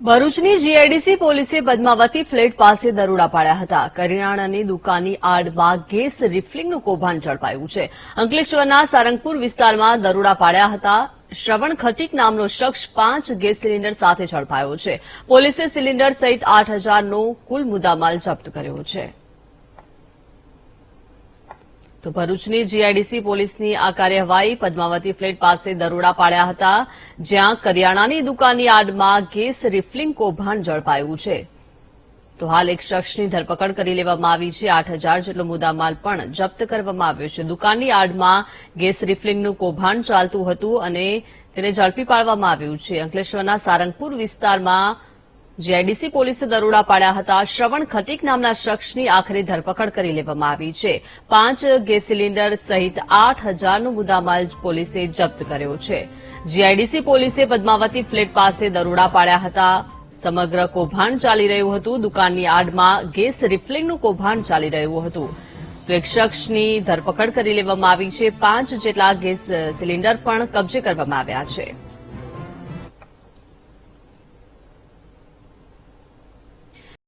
ભરૂચની જીઆઈડીસી પોલીસે પદ્માવતી ફ્લેટ પાસે દરોડા પાડ્યા હતા. કરિયાણાની દુકાનની આડમાં ગેસ રિફિલિંગનું કૌભાંડ ઝડપાયું છે. અંકલેશ્વરના સારંગપુર વિસ્તારમાં દરોડા પાડ્યા હતા. શ્રવણ ખટીક નામનો શખ્સ પાંચ ગેસ સિલિન્ડર સાથે ઝડપાયો છે. પોલીસે સિલિન્ડર સહિત આઠ હજારનો કુલ મુદ્દામાલ જપ્ત કર્યો છે. તો ભરૂચની જીઆઈડીસી પોલીસની આ કાર્યવાહી પદ્માવતી ફ્લેટ પાસે દરોડા પાડ્યા હતા, જ્યાં કરિયાણાની દુકાનની આડમાં ગેસ રિફલિંગ કૌભાંડ ઝડપાયું છે. તો હાલ એક શખ્સની ધરપકડ કરી લેવામાં આવી છે. આઠ હજાર જેટલો મુદ્દામાલ પણ જપ્ત કરવામાં આવ્યો છે. દુકાનની આડમાં ગેસ રિફલિંગનું કૌભાંડ ચાલતું હતું અને તેને ઝડપી પાડવામાં આવ્યું છે. અંકલેશ્વરના સારંગપુર વિસ્તારમાં જીઆઈડીસી પોલીસે દરોડા પાડ્યા હતા. શ્રવણ ખટીક નામના શખ્સની આખરે ધરપકડ કરી લેવામાં આવી છે. પાંચ ગેસ સિલિન્ડર સહિત આઠ હજારનો મુદ્દામાલ પોલીસે જપ્ત કર્યો છે. જીઆઈડીસી પોલીસે પદ્માવતી ફ્લેટ પાસે દરોડા પાડ્યા હતા. સમગ્ર કૌભાંડ ચાલી રહ્યું હતું. દુકાનની આડમાં ગેસ રિફિલિંગનું કૌભાંડ ચાલી રહ્યું હતું. તો એક શખ્સની ધરપકડ કરી લેવામાં આવી છે. પાંચ જેટલા ગેસ સિલિન્ડર પણ કબજે કરવામાં આવ્યા છે.